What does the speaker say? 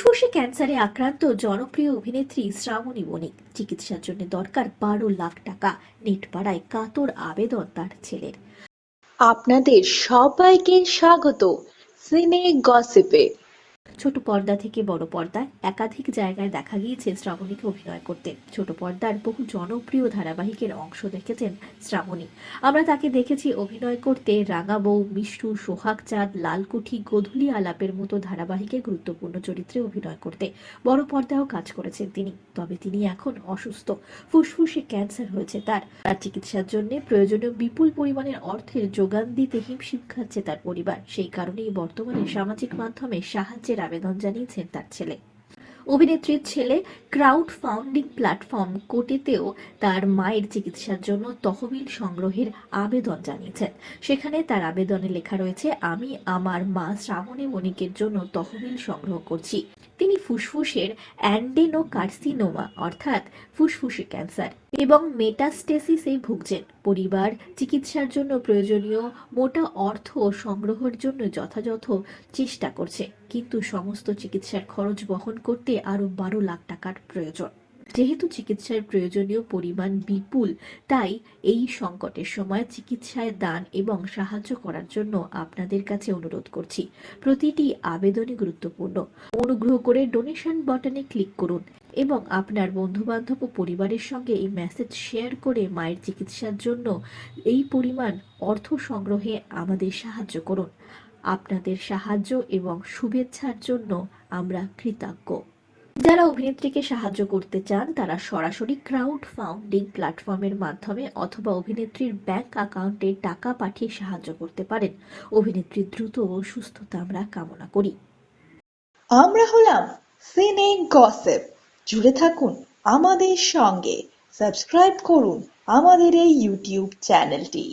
ফুসফুসে ক্যান্সারে আক্রান্ত জনপ্রিয় অভিনেত্রী শ্রাবণী বণিক চিকিৎসার জন্য দরকার বারো লাখ টাকা। নেট পাড়ায় কাতর আবেদন তার ছেলের। আপনাদের সবাইকে স্বাগত। সিনে গসিপে। ছোট পর্দা থেকে বড় পর্দায় একাধিক জায়গায় দেখা গিয়েছে শ্রাবণীকে অভিনয় করতে। ছোট পর্দার বহু জনপ্রিয় ধারাবাহিকের অংশ দেখেছেন শ্রাবণী। আমরা তাকে দেখেছি অভিনয় করতে রাঙা বউ, মিষ্টু, সোহাগ চাঁদ, লালকুঠি, গোধূলি আলাপের মতো ধারাবাহিকে গুরুত্বপূর্ণ চরিত্রে অভিনয় করতে। বড় পর্দায়ও কাজ করেছেন তিনি, তবে তিনি এখন অসুস্থ। ফুসফুসে ক্যান্সার হয়েছে তার। তার চিকিৎসার জন্য প্রয়োজনীয় বিপুল পরিমাণের অর্থের যোগান দিতে হিমশিম খাচ্ছে তার পরিবার। সেই কারণেই বর্তমানে সামাজিক মাধ্যমে সাহায্যের আবেদন জানিয়েছেন তার ছেলে। অভিনেত্রীর ছেলে ক্রাউড ফাউন্ডিং প্ল্যাটফর্ম কোটিতেও তার মায়ের চিকিৎসার জন্য তহবিল সংগ্রহের আবেদন জানিয়েছেন সেখানে তার আবেদনে লেখা রয়েছে, আমি আমার মা শ্রাবণী মণিকের জন্য তহবিল সংগ্রহ করছি। ফুসফুসের অ্যান্ডেনো কার্সিনোমা অর্থাৎ ফুসফুসে ক্যান্সার এবং মেটাস্টেসিসে ভুগছেন। পরিবার, চিকিৎসার জন্য প্রয়োজনীয় মোটা অর্থ সংগ্রহের জন্য যথাযথ চেষ্টা করছে। কিন্তু সমস্ত চিকিৎসার খরচ বহন করতে আরও বারো লাখ টাকার প্রয়োজন। যেহেতু চিকিৎসার প্রয়োজনীয় পরিমাণ বিপুল, তাই এই সংকটের সময় চিকিৎসায় দান এবং সাহায্য করার জন্য আপনাদের কাছে অনুরোধ করছি। প্রতিটি আবেদনই গুরুত্বপূর্ণ। অনুগ্রহ করে ডোনেশন বাটনে ক্লিক করুন এবং আপনার বন্ধুবান্ধব ও পরিবারের সঙ্গে এই মেসেজ শেয়ার করে মায়ের চিকিৎসার জন্য এই পরিমাণ অর্থ সংগ্রহে আমাদের সাহায্য করুন। আপনাদের সাহায্য এবং শুভেচ্ছার জন্য আমরা কৃতজ্ঞ। যারা অভিনেত্রীকে সাহায্য করতে চান, তারা সরাসরি ক্রাউড ফাউন্ডিং প্ল্যাটফর্মের মাধ্যমে অথবা অভিনেত্রীর ব্যাংক অ্যাকাউন্টে টাকা পাঠিয়ে সাহায্য করতে পারেন। অভিনেত্রীর দ্রুত ও সুস্থতা আমরা কামনা করি। আমরা হলাম সিনে গসেপ জুড়ে থাকুন আমাদের সঙ্গে। সাবস্ক্রাইব করুন আমাদের এই ইউটিউব চ্যানেলটি